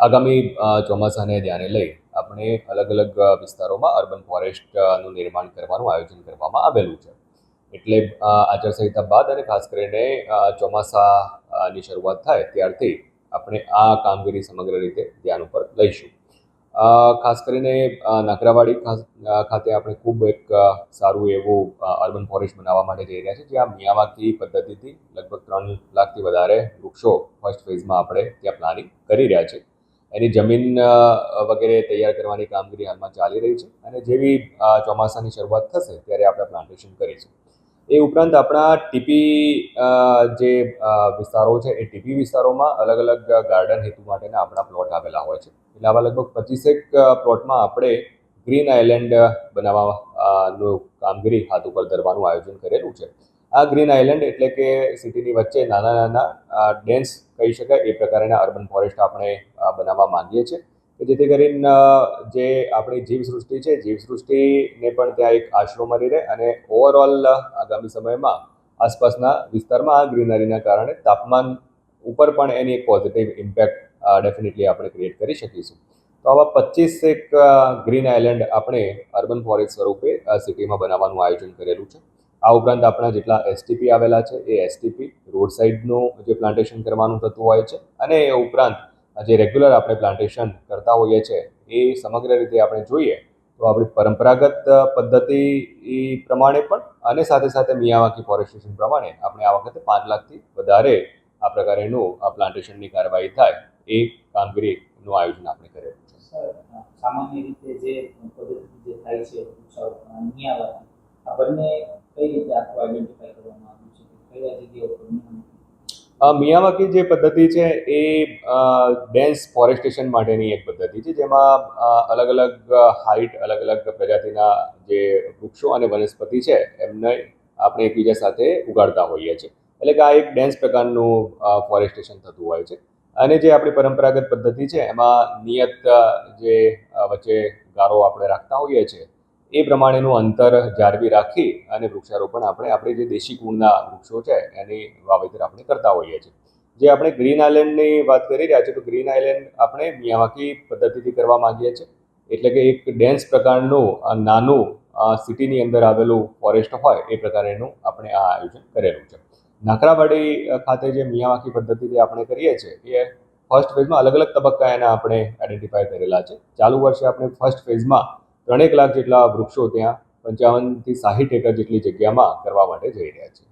આગામી ચોમાસાને ધ્યાને લઈ આપણે અલગ અલગ વિસ્તારોમાં અર્બન ફોરેસ્ટનું નિર્માણ કરવાનું આયોજન કરવામાં આવેલું છે. એટલે આચારસંહિતા બાદ અને ખાસ કરીને ચોમાસાની શરૂઆત થાય ત્યારથી આપણે આ કામગીરી સમગ્ર રીતે ધ્યાન ઉપર લઈશું. ખાસ કરીને નાકરાવાડી ખાતે આપણે ખૂબ એક સારું એવું અર્બન ફોરેસ્ટ બનાવવા માટે જઈ રહ્યા છે જ્યાં મિયાવાકી પદ્ધતિથી લગભગ ત્રણ લાખથી વધારે વૃક્ષો ફર્સ્ટ ફેઝમાં આપણે ત્યાં પ્લાનિંગ કરી રહ્યા છે એની જમીન વગેરે તૈયાર કરવાની કામગીરી હાલમાં ચાલી રહી છે અને જેવી ચોમાસાની શરૂઆત થશે ત્યારે આપણે પ્લાન્ટેશન કરીશું એ ઉપરાંત આપણા ટીપી જે વિસ્તારો છે એ ટીપી વિસ્તારોમાં અલગ અલગ ગાર્ડન હેતુ માટેના આપણા પ્લોટ આવેલા હોય છે. એટલે આવા લગભગ પચીસેક પ્લોટમાં આપણે ગ્રીન આઇલેન્ડ બનાવવાનું કામગીરી હાથ ઉપર ધરવાનું આયોજન કરેલું છે. આ ગ્રીન આઇલેન્ડ એટલે કે સિટીની વચ્ચે નાના નાના ડેન્સ કહી શકાય, એ પ્રકારના અર્બન ફોરેસ્ટ આપણે બનાવવા માંગીએ છીએ. કે જેથી કરીને જે આપણી જીવસૃષ્ટિ છે, જીવસૃષ્ટિને પણ ત્યાં એક આશરો મળી રહે અને ઓવરઓલ આગામી સમયમાં આસપાસના વિસ્તારમાં આ ગ્રીનરીના કારણે તાપમાન ઉપર પણ એની એક પોઝિટિવ ઇમ્પેક્ટ ડેફિનેટલી આપણે ક્રિએટ કરી શકીશું. તો આવા પચીસ એક ગ્રીન આઇલેન્ડ આપણે અર્બન ફોરેસ્ટ સ્વરૂપે સિટીમાં બનાવવાનું આયોજન કરેલું છે. આ ઉપરાંત આપણા જેટલા એસટીપી આવેલા છે, એ એસટીપી રોડ સાઇડનું જે પ્લાન્ટેશન કરવાનું થતું હોય છે અને એ ઉપરાંત જે રેગ્યુલર આપણે પ્લાન્ટેશન કરતા હોઈએ છીએ એ સમગ્ર રીતે આપણે જોઈએ તો આપણી પરંપરાગત પદ્ધતિ પ્રમાણે પણ અને સાથે સાથે મિયાવાકી ફોરેસ્ટેશન પ્રમાણે આપણે આ વખતે પાંચ લાખથી વધારે આ પ્રકારેનું આ પ્લાન્ટેશનની કાર્યવાહી થાય એ કામગીરીનું આયોજન આપણે કરેલું છે સામાન્ય રીતે જે પદ્ધતિ જે થાય છે આ બંને કઈ રીતે આખું આઈડેન્ટિફાઈ કરવામાં આવ્યું છે કયા જગ્યા ઉપર મિયાવાકી જે પદ્ધતિ છે એ ડેન્સ ફોરેસ્ટેશન માટેની એક પદ્ધતિ છે, જેમાં અલગ અલગ હાઇટ અલગ અલગ પ્રજાતિના જે વૃક્ષો અને વનસ્પતિ છે, એમને આપણે એકબીજા સાથે ઉગાડતા હોઈએ છીએ. એટલે કે આ એક ડેન્સ પ્રકારનું ફોરેસ્ટેશન થતું હોય છે. અને જે આપણી પરંપરાગત પદ્ધતિ છે, એમાં નિયત જે વચ્ચે ગારો આપણે રાખતા હોઈએ છીએ એ પ્રમાણેનું અંતર જાળવી રાખી અને વૃક્ષારોપણ આપણે આપણે જે દેશી કુળના વૃક્ષો છે એની વાવેતર આપણે કરતા હોઈએ છીએ. જે આપણે ગ્રીન આઇલેન્ડની વાત કરી રહ્યા છીએ તો ગ્રીન આઇલેન્ડ આપણે મિયાવાકી પદ્ધતિથી કરવા માંગીએ છીએ. એટલે કે એક ડેન્સ પ્રકારનું નાનું સિટીની અંદર આવેલું ફોરેસ્ટ હોય એ પ્રકારેનું આપણે આ આયોજન કરેલું છે. નાકરાવાડી ખાતે જે મિયાવાકી પદ્ધતિથી આપણે કરીએ છીએ, એ ફર્સ્ટ ફેઝમાં અલગ અલગ તબક્કા એના આપણે આઈડેન્ટિફાય કરેલા છે. ચાલુ વર્ષે આપણે ફર્સ્ટ ફેઝમાં ત્રણેક લાખ જેટલા વૃક્ષો ત્યાં પંચાવનથી સાહીઠ એકર જેટલી જગ્યામાં કરવા માટે જઈ રહ્યા છીએ